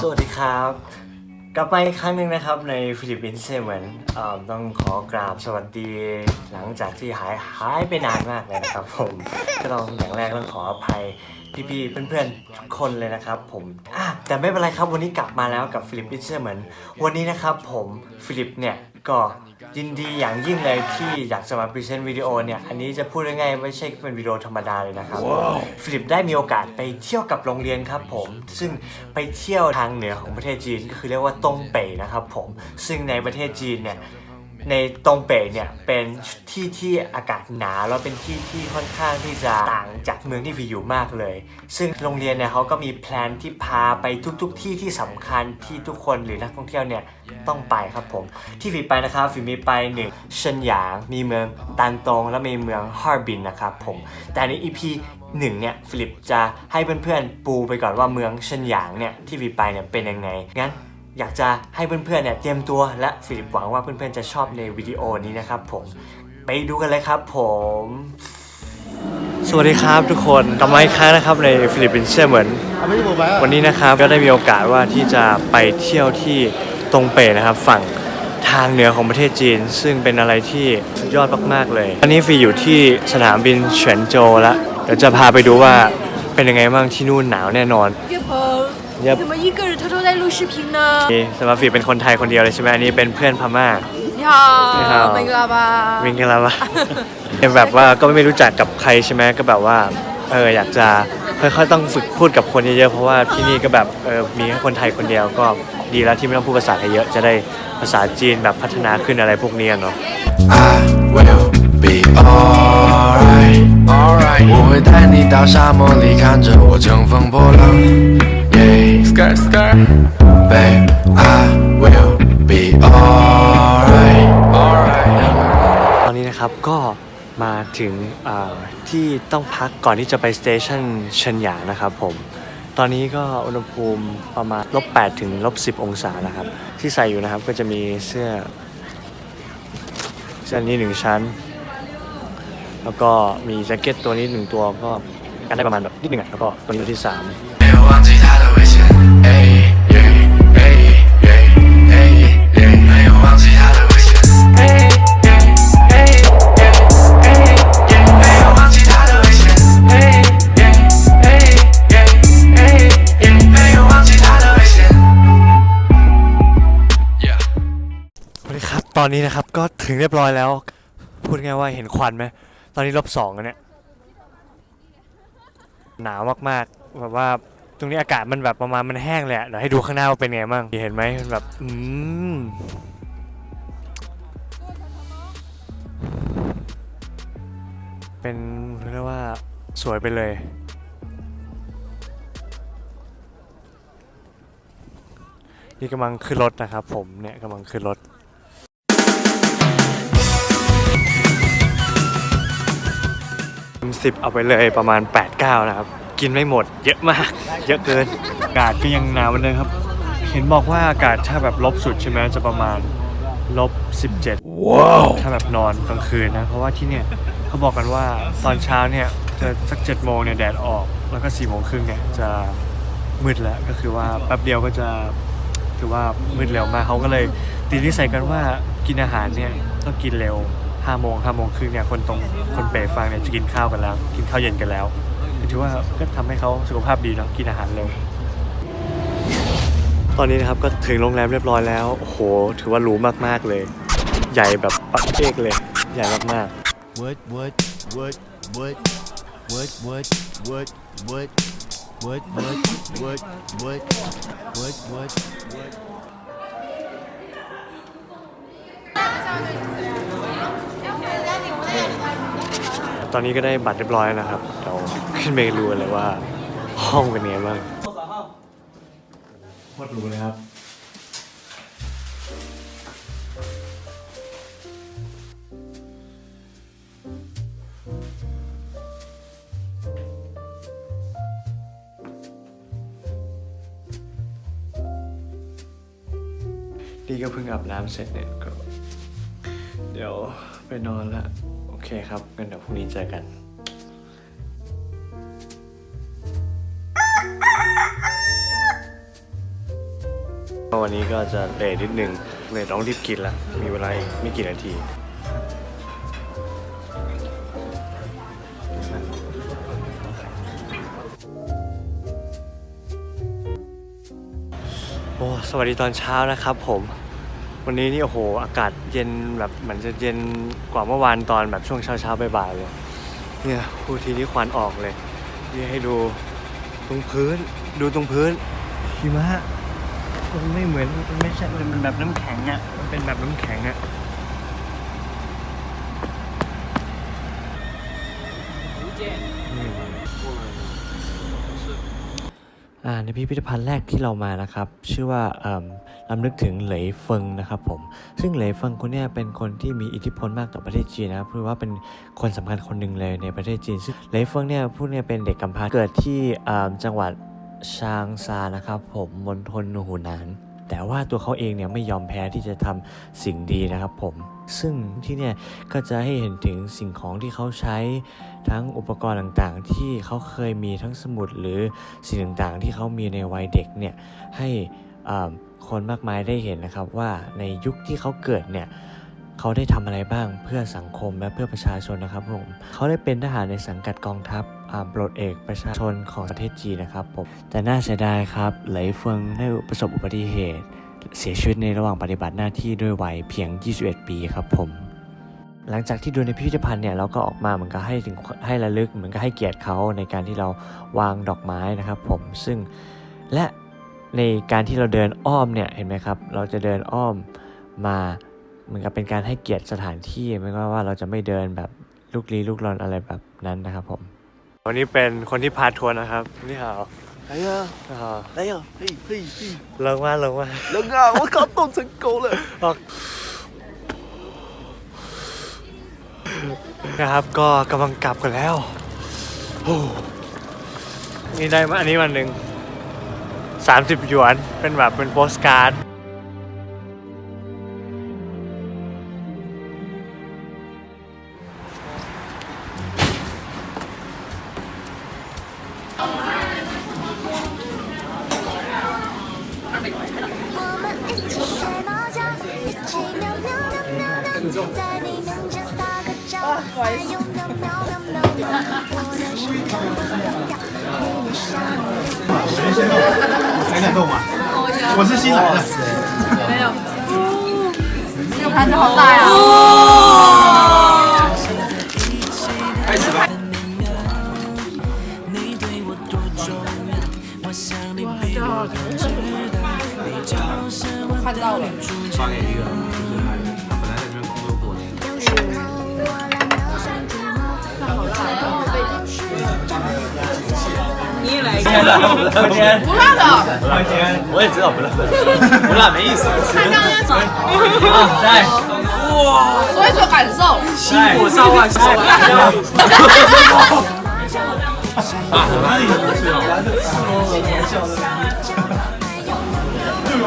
สวัสดีครับ กลับมาอีกครั้งหนึ่งนะครับในฟิลิปปินส์เหมือนเอ่อต้องขอกราบสวัสดี หลังจากที่หายหายไปนานมากเลยนะครับผม ก็ต้องอย่างแรกต้องขออภัยพี่ๆเพื่อนๆทุกคนเลยนะครับผมแต่ไม่เป็นไรครับวันนี้กลับมาแล้วกับฟิลิปปินส์เหมือนวันนี้นะครับผมฟิลิปเนี่ย ก็ยินดีอย่างยิ่งเลยที่อยากจะมาพรีเซนต์วิดีโอเนี่ย อันนี้จะพูดง่ายๆไม่ใช่เป็นวิดีโอธรรมดาเลยนะครับ ฟิลิปได้มีโอกาสไปเที่ยวกับโรงเรียนครับผม ซึ่งไปเที่ยวทางเหนือของประเทศจีนก็คือเรียกว่าตงเป่ยนะครับผม ซึ่งในประเทศจีนเนี่ย ในตงเป่ยเนี่ยเป็นที่ที่อากาศหนาวแล้วเป็นที่ที่ค่อนข้างที่จะต่างจากเมืองที่ฟีอยู่มากเลย ซึ่งโรงเรียนเนี่ยเขาก็มีแพลนที่พาไปทุกๆทที่ที่สำคัญที่ทุกคนหรือนักท่องเที่ยวเนี่ยต้องไปครับผม ที่ฟีไปนะครับฟีมีไปหนึ่งเชินหยางมีเมืองตันตงและมีเมืองฮาร์บินนะครับผมแต่ใน EP หนึ่งเนี่ยฟิลิปจะให้เพื่อนๆปูไปก่อนว่าเมืองเชินหยางเนี่ยที่ฟีไปเนี่ยเป็นยังไงงั้น อยากจะให้เพื่อนๆเนี่ยเตรียมตัวและฟิลิปหวังว่าเพื่อนๆจะชอบในวิดีโอนี้นะครับผมไปดูกันเลยครับผม สวัสดีครับทุกคนกลับมาอีกครั้งนะครับในฟิลิปปินส์เหมือน วันนี้นะครับก็ได้มีโอกาสว่าที่จะไปเที่ยวที่ตงเป่ยนะครับฝั่งทางเหนือของประเทศจีน ซึ่งเป็นอะไรที่สุดยอดมากๆเลยตอนนี้ฟีอยู่ที่สนามบินเฉินโจวแล้วเดี๋ยวจะพาไปดูว่าเป็นยังไงบ้างที่นู่นหนาวแน่นอน 岳鹏， Yep 怎么一个人偷偷在录视频呢？ นี่สำหรับฟีเป็นคนไทยคนเดียวเลยใช่ไหมอันนี้เป็นเพื่อนพม่า 你好，你好明了吧？ วิ่งกันแล้ววะ เป็นแบบว่าก็ไม่รู้จักกับใครใช่ไหมก็แบบว่าเอออยากจะค่อยๆต้องฝึกพูดกับคนเยอะๆเพราะว่าที่นี่ก็แบบเออมีแค่คนไทยคนเดียวก็ดีแล้วที่ไม่ต้องพูดภาษาไทยเยอะจะได้ภาษาจีนแบบพัฒนาขึ้นอะไรพวกนี้อะเนาะ I will be alright. Alright. 我会带你到沙漠里，看着我乘风破浪。 Yeah. Skirt, skirt. Babe, I will be alright. Alright. ตอนนี้นะครับก็มาถึงอ่าที่ต้องพักก่อนที่จะไปสเตชันเชินหยางนะครับผม ตอนนี้ก็อุณหภูมิประมาณลบ8ถึงลบ10 องศานะครับ ที่ใส่อยู่นะครับก็จะมีเสื้อเสื้อนี้หนึ่งชั้น แล้วก็มีแจ็คเก็ตตัวนี้หนึ่งตัวก็กันได้ประมาณแบบนิดหนึ่งอะแล้วก็ตัวนี้ตัวที่สาม ตอนนี้นะครับก็ถึงเรียบร้อยแล้ว พูดง่ายว่าเห็นควันไหมตอนนี้ลบสองแล้วเนี่ยหนาวมากๆแบบว่าตรงนี้อากาศมันแบบประมาณมันแห้งเลยอะเดี๋ยวให้ดูข้างหน้าว่าเป็นไงบ้างเห็นไหมมันแบบอืมเป็นเรียกว่าสวยไปเลยนี่กำลังขึ้นรถนะครับผมเนี่ยกำลังขึ้นรถ สิบเอาไปเลยประมาณ8 9นะครับ กินไม่หมด เยอะมาก เยอะเกิน อากาศก็ยังหนาวเหมือนเดิมครับ เห็นบอกว่าอากาศถ้าแบบลบสุดใช่ไหมจะประมาณลบ17ว้าวถ้าแบบนอนกลางคืนนะ เพราะว่าที่เนี่ยเขาบอกกันว่าตอนเช้าเนี่ยจะสัก7โมงเนี่ยแดดออก แล้วก็4โมงครึ่งเนี่ยจะมืดแล้วก็คือว่าแป๊บเดียวก็จะถือว่ามืดเร็วมากเขาก็เลยตีนิสัยกันว่ากินอาหารเนี่ยต้องกินเร็ว 5โมง5โมงครึ่งเนี่ยคนตรงคนเปรฟังเนี่ยจะกินข้าวกันแล้ว กินข้าวเย็นกันแล้วถือว่าก็ทำให้เขาสุขภาพดีเนาะกินอาหารเร็วตอนนี้นะครับก็ถึงโรงแรมเรียบร้อยแล้วโอ้โห ถือว่าหรูมากๆเลย ใหญ่แบบปักเอกเลย ใหญ่มาก What what what what what what what what what what what what what what what ๆ ตอนนี้ก็ได้บัตรเรียบร้อยแล้วนะครับเราขึ้นไปดูกันเลยว่า ห้องเป็นไงบ้างโคตรหรูเลยครับนี่ก็เพิ่งอาบน้ำเสร็จเนี่ยก็เดี๋ยวไปนอนละโอ เคครับงั้นเดี๋ยวพรุ่งนี้เจอกัน วันนี้ก็จะเลทนิดนึงเลทต้องรีบกินละ มีเวลาไม่กี่นาทีโอ้สวัสดีตอนเช้านะครับผม วันนี้นี่โอ้โหอากาศเย็นแบบเหมือนจะเย็นกว่าเมื่อวานตอนแบบช่วงเช้าเช้าๆบ่ายๆเลยเนี่ยพูดทีนี้ควันออกเลยนี่ให้ดูตรงพื้น ดูตรงพื้นหิมะมันไม่เหมือนมันไม่ใช่มันเป็นแบบน้ำแข็งอะ่ะมันเป็นแบบน้ำแข็งอะ่ะอ่าในพิพิธภัณฑ์แรกที่เรามานะครับ ชื่อว่าเอิ่ม ลำลึกถึงเหลยเฟิงนะครับผม ซึ่งเหลยเฟิงคนนี้เป็นคนที่มีอิทธิพลมากต่อประเทศจีนนะครับเพราะว่าเป็นคนสำคัญคนหนึ่งเลยในประเทศจีนซึ่งเหลยเฟิงเนี่ยผู้เนี่ยเป็นเด็กกำพร้าเกิดที่จังหวัดชางซานะครับผมมณฑลหูหนานแต่ว่าตัวเขาเองเนี่ยไม่ยอมแพ้ที่จะทำสิ่งดีนะครับผม ซึ่งที่เนี่ยก็จะให้เห็นถึงสิ่งของที่เขาใช้ทั้งอุปกรณ์ต่างๆ ที่เขาเคยมีทั้งสมุดหรือสิ่งต่างๆ ที่เขามีในวัยเด็กเนี่ยให้ คนมากมายได้เห็นนะครับว่าในยุคที่เขาเกิดเนี่ยเขาได้ทำอะไรบ้างเพื่อสังคมและเพื่อประชาชนนะครับผมเขาได้เป็นทหารในสังกัดกองทัพปลดเอกประชาชนของประเทศจีนนะครับผมแต่น่าเสียดายครับเหลเฟิงได้ประสบอุบัติเหตุ เสียชีวิตในระหว่างปฏิบัติหน้าที่ด้วยวัยเพียง 21 ปีครับผม หลังจากที่ดูในพิพิธภัณฑ์เนี่ยเราก็ออกมาเหมือนกับให้ถึงให้ระลึกเหมือนกับให้เกียรติเขาในการที่เราวางดอกไม้นะครับผมซึ่งและ ในการที่เราเดินอ้อมเนี่ยเห็นไหมครับ เราจะเดินอ้อมมาเหมือนกับเป็นการให้เกียรติสถานที่ไม่ว่าว่าเราจะไม่เดินแบบลุกลี้ลุกลนอะไรแบบนั้นนะครับผมวันนี้เป็นคนที่พาทัวร์นะครับนี่ฮาว 哎呀， อ่า 哎呀，嘿嘿嘿， ลงมาลงมา 人啊，我靠，冻成狗了。 นะครับก็กำลังกลับกันแล้วโอ้นี่ได้มาอันนี้วันหนึ่ง 30 หยวน เป็นแบบเป็นโปสการ์ด 我先动，我敢动嘛！我是新来的，没有。这个盘子好大呀！开始吧。快 到了，发给你了。你来一个。不辣的。不辣不辣的。我也知道不辣。不辣没意思。在。哇。所以说感受。辛苦上万下万。啊，那也不是啊，赤裸裸的玩笑的，又有。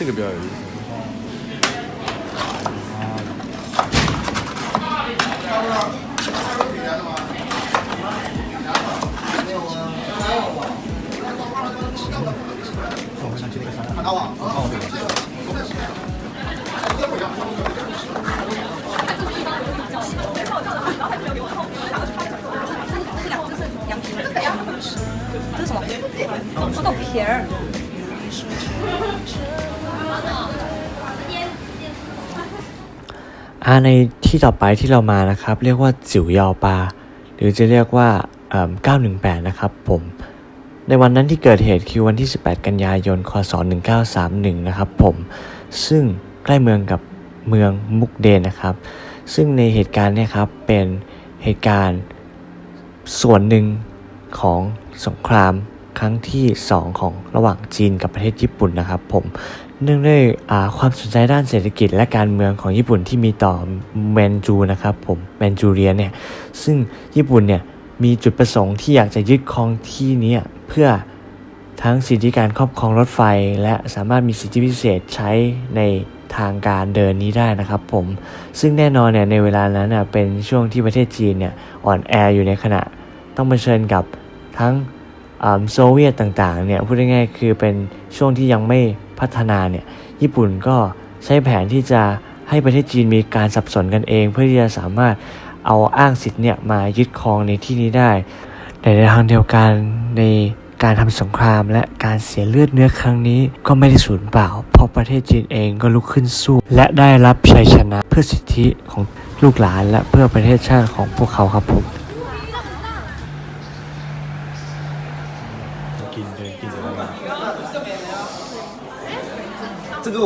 这个比较有意思。 อ่าในที่ต่อไปที่เรามานะครับ เรียกว่าจิ๋วยาวปา หรือจะเรียกว่าเอิ่ม918 นะครับผม ในวันนั้นที่เกิดเหตุคือวันที่ 18 กันยายน คศ 1931 นะครับผม ซึ่งใกล้เมืองกับเมืองมุกเดนนะครับ ซึ่งในเหตุการณ์เนี่ยครับเป็นเหตุการณ์ส่วนหนึ่งของสงครามครั้งที่ 2 ของระหว่างจีนกับประเทศญี่ปุ่นนะครับผม เนื่องด้วยความสนใจด้านเศรษฐกิจและการเมืองของญี่ปุ่นที่มีต่อแมนจูนะครับผมแมนจูเรียเนี่ยซึ่งญี่ปุ่นเนี่ยมีจุดประสงค์ที่อยากจะยึดครองที่นี้เพื่อทั้งสิทธิการครอบครองรถไฟ และสามารถมีสิทธิพิเศษใช้ในทางการเดินนี้ได้นะครับผม ซึ่งแน่นอนเนี่ยในเวลานั้นน่ะเป็นช่วงที่ประเทศจีนเนี่ยอ่อนแออยู่ในขณะ ต้องเผชิญกับทั้งโซเวียตต่างๆเนี่ยพูดง่ายๆคือเป็นช่วงที่ยังไม่ พัฒนาเนี่ยญี่ปุ่นก็ใช้แผนที่จะให้ประเทศจีนมีการสับสนกันเอง เพื่อที่จะสามารถเอาอ้างสิทธิ์เนี่ยมายึดครองในที่นี้ได้แต่ในทางเดียวกันในการทำสงครามและการเสียเลือดเนื้อครั้งนี้ก็ไม่ได้สูญเปล่า เพราะประเทศจีนเองก็ลุกขึ้นสู้ และได้รับชัยชนะเพื่อสิทธิของลูกหลานและเพื่อประเทศชาติของพวกเขาครับผม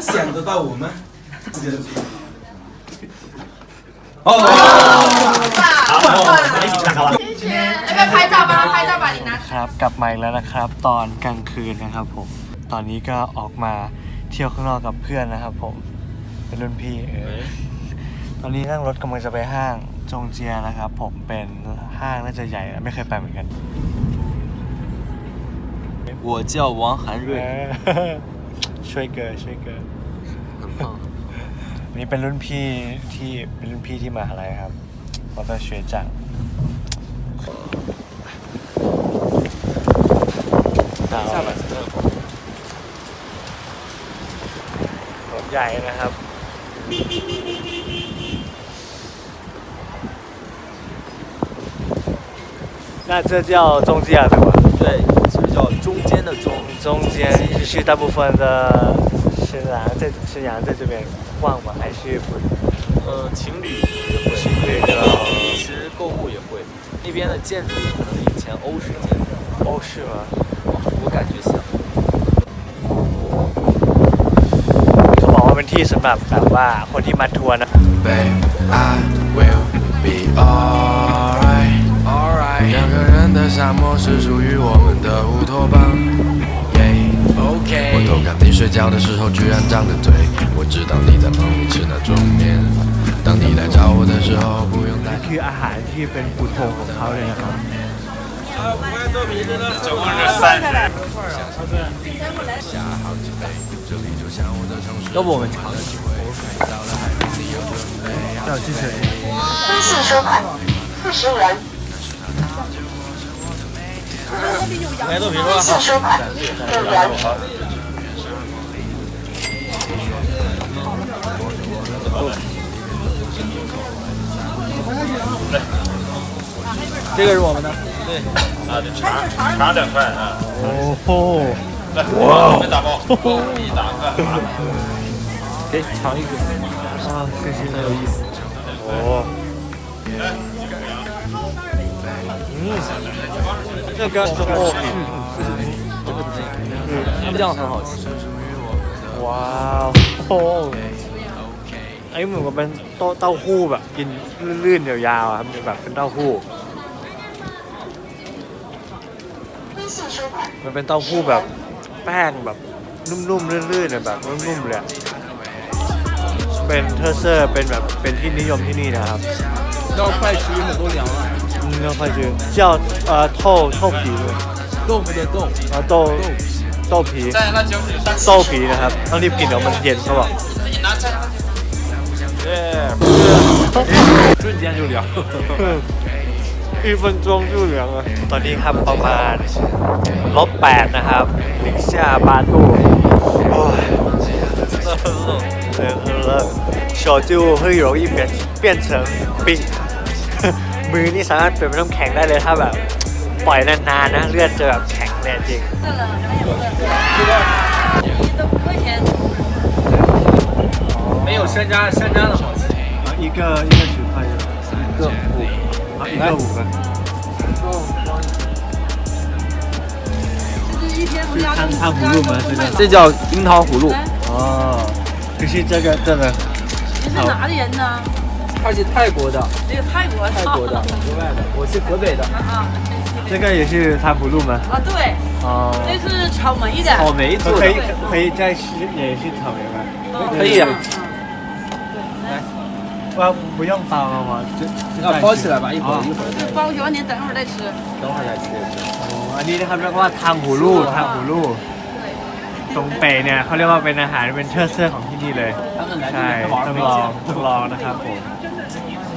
想得到我们。要不要拍照？帮他拍照吧，你拿。 ครับกลับมาอีกแล้วนะครับ ตอนกลางคืนนะครับผม ตอนนี้ก็ออกมาเที่ยวข้างนอกกับเพื่อนนะครับผม เป็นรุ่นพี่เออตอนนี้นั่งรถกำลังจะไปห้างจงเจียนะครับ ผมเป็นห้างน่าจะใหญ่นะไม่เคยไปเหมือนกัน 我叫王涵 เอ 瑞， อ ช่วยเกินช่วยเกิน 很胖。 อันนี้เป็นรุ่นพี่ที่เป็นรุ่นพี่ที่มหาลัยครับ我的学长下班รถใหญ่นะครับ 那这叫中介对吧？对，这叫中间的中。 中间就是大部分的新郎在新娘在这边逛吗？还是不？呃，情侣也会，情侣的其实购物也会。那边的建筑可能以前欧式建筑，欧式吗？我感觉像。 เขาบอกว่าเป็นที่สำหรับแบบว่าคนที่มาทัวร์นะ Babe, I will be alright. Alright. 两个人的沙漠是属于我们的乌托邦。 Yeah. OK。我偷看你睡觉的时候居然张着嘴，我知道你在梦里吃那种面。当你来找我的时候，不用担心。 คืออาหารที่เป็นปูทงของเขาเลยนะครับ 要不我们尝试？要谢谢。微信收款四十元。 微信收款六元。这个是我们的。哦吼！给尝一个。啊，谢谢，很有意思。哦。嗯， 这个哦，这样很好吃。ว้าวโอ้ไอ้เหมือนกับเป็นเต้าเต้าหู้แบบกินลื่นๆยาวๆอะครับแบบเป็นเต้าหู้ 微信收款 มันเป็นเต้าหู้แบบแป้งแบบนุ่มๆลื่นๆอะแบบนุ่มๆเลยอะเป็นเทอร์เซอร์เป็นแบบเป็นที่นิยมที่นี่นะครับ 要快吃很多凉了。 嗯，要快吃，叫呃透透皮ด้วย 豆腐的豆， อ่าโต้โต้ผีโต้ผีนะครับต้องรีบกินเดี๋ยวมันเย็นเขาบอกเย้ 瞬间就凉。一分钟就凉了ตอนนี้ครับประมาณลบแปดนะครับ零下八度โอ้ย对很热手就会容易变变成冰 มือนี่สามารถเปลี่ยนเป็นน้ำแข็งได้เลยถ้าแบบปล่อยนานๆนะเลือดจะแบบแข็งแน่จริง 没有山楂，山楂的好吃。一个一个十块一个五，啊一个五个。 汤汤葫芦吗？这个这叫樱桃葫芦，哦，就是这个这个你是哪里人呢？ 它是泰国的，这个泰国的。泰国的，国外的，我是河北的。啊这个也是糖葫芦吗？啊，对，哦，这是草莓的。草莓做的可以，可以再吃也是草莓吗？可以啊，哇，不用包了吗？就就要再吃包起来吧，一会儿哦一会儿再包完您等会儿再吃。等会儿再吃。 อ๋ออันนี้นะครับเรียกว่าทางหูลูกทางหูลูกตรงเปเนี่ยเขาเรียกว่าเป็นอาหารเป็นเชิดเสื้อของที่นี่เลย 他们来这 ใช่ 边玩 ต้อง 没 ลอง 见 ต้องลองนะครับผม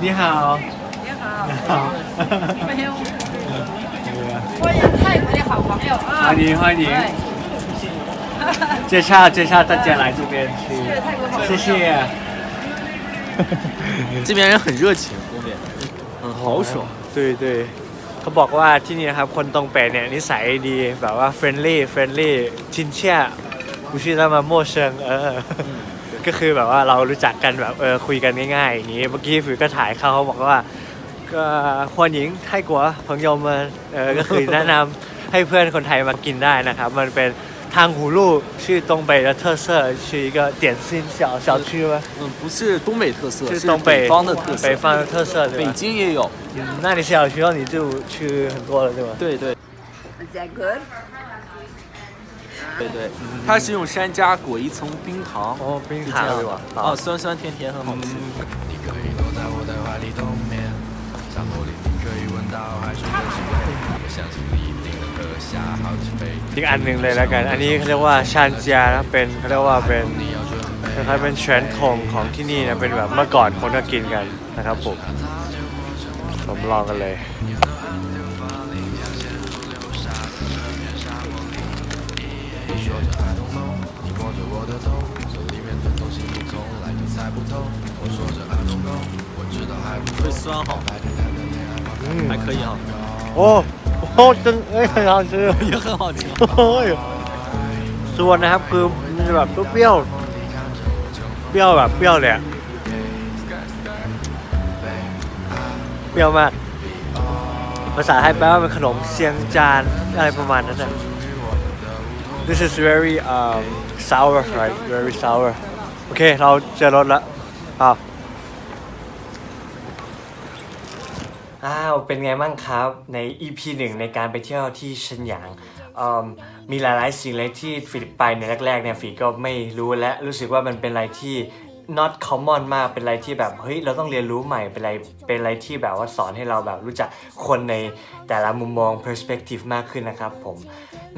นี่ฮาว 你好， ฮาว 没有，欢迎泰国的好朋友 อั 啊 น。นี้ห้อยหนิง 对，介绍介绍大家来这边吃谢谢泰国好朋友。谢谢这边人很热情，东北，很豪爽。对对เขาบอกว่าที่นี่นะครับคนตรงเปเนี่ยนิสัยดีแบบว่าเฟรนลี่เฟรนลี่ชินเชี่ยกูชื่อแล้วมาโมเชิงเออ ก็คือแบบว่าเรารู้จักกันแบบเออคุยกันง่ายๆอย่างนี้ เมื่อกี้ฟิวก็ถ่ายเขาเขาบอกว่าก็ควรหญิงไทยกัวเ朋友们เออก็คือแนะนำให้เพื่อนคนไทยมากินได้นะครับ มันเป็นทางหูลูกชื่อตรงเป的特色是一个点心小小区吗？嗯，不是东北特色，是是东北北方的特色。北方的特色对北吧？京也有。嗯，那你小时候你就吃很多了对吧？对对 Is that good？ 对对，它是用山楂裹一层冰糖。哦，冰是这样的糖对吧？哦，酸酸甜甜，很好吃。你可以躲在我的怀里冬眠，沙漠里你可以闻到海水的气味，我相信你一定能喝下好几杯。 อีกอันหนึ่งเลยแล้วกัน อันนี้เขาเรียกว่าชานเจียนะเป็นเขาเรียกว่าเป็นคล้ายๆเป็นเชนทงของที่นี่นะเป็นแบบเมื่อก่อนคนก็กินกันนะครับผมผมลองกันเลย 我说着 I don't know，我知道还不够。会酸好，还可以啊， โอ้โหตึงเอ้ย很好吃也很好吃。 โอ้ยส่วนนะครับคือมันจะแบบเปรี้ยวเปรี้ยวแบบเปรี้ยวเลยอะเปรี้ยวมาก ภาษาไทยแปลว่าเป็นขนมเซียงจานอะไรประมาณนั้นนะ This is very um, sour right very sour โอเค เราเจอรถแล้ว อ้าวอ้าวเป็นไงบ้างครับใน EP หนึ่งในการไปเที่ยวที่เชนหยางอืมมีหลายๆสิ่งเลยที่ฟิลิปไปในแรกๆเนี่ยฝีก็ไม่รู้และรู้สึกว่ามันเป็นอะไรที่ not common มากเป็นอะไรที่แบบเฮ้ยเราต้องเรียนรู้ใหม่เป็นอะไรเป็นอะไรที่แบบว่าสอนให้เราแบบรู้จักคนในแต่ละมุมมอง perspective มากขึ้นนะครับผม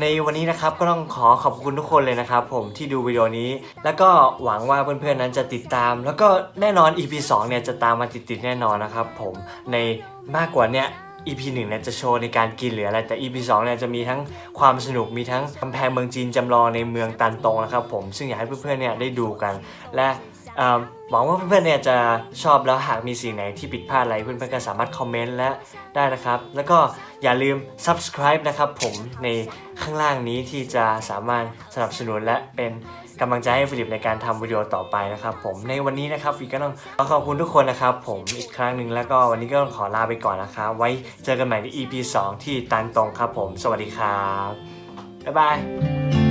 ในวันนี้นะครับก็ต้องขอขอบคุณทุกคนเลยนะครับผมที่ดูวิดีโอนี้ แล้วก็หวังว่าเพื่อนๆนั้นจะติดตาม แล้วก็แน่นอน EP 2เนี่ยจะตามมาติดๆแน่นอนนะครับผมในมากกว่าเนี่ย EP 1เนี่ยจะโชว์ในการกินหรืออะไร แต่ EP 2เนี่ยจะมีทั้งความสนุกมีทั้งกำแพงเมืองจีนจำลองในเมืองตันตงนะครับผมซึ่งอยากให้เพื่อนๆเนี่ยได้ดูกัน และ หวังว่าเพื่อนๆเนี่ยจะชอบแล้วหากมีสิ่งไหนที่ผิดพลาดอะไรเพื่อนๆก็สามารถคอมเมนต์และได้นะครับ แล้วก็อย่าลืม subscribe นะครับผมในข้างล่างนี้ที่จะสามารถสนับสนุนและเป็นกำลังใจให้ฟิลิปในการทำวิดีโอต่อไปนะครับผมในวันนี้นะครับฟิลก็ต้องขอขอบคุณทุกคนนะครับ ผมอีกครั้งหนึ่งแล้วก็วันนี้ก็ต้องขอลาไปก่อนนะครับไว้เจอกันใหม่ใน EP 2 ที่ตันตรงครับผม สวัสดีครับบ๊ายบาย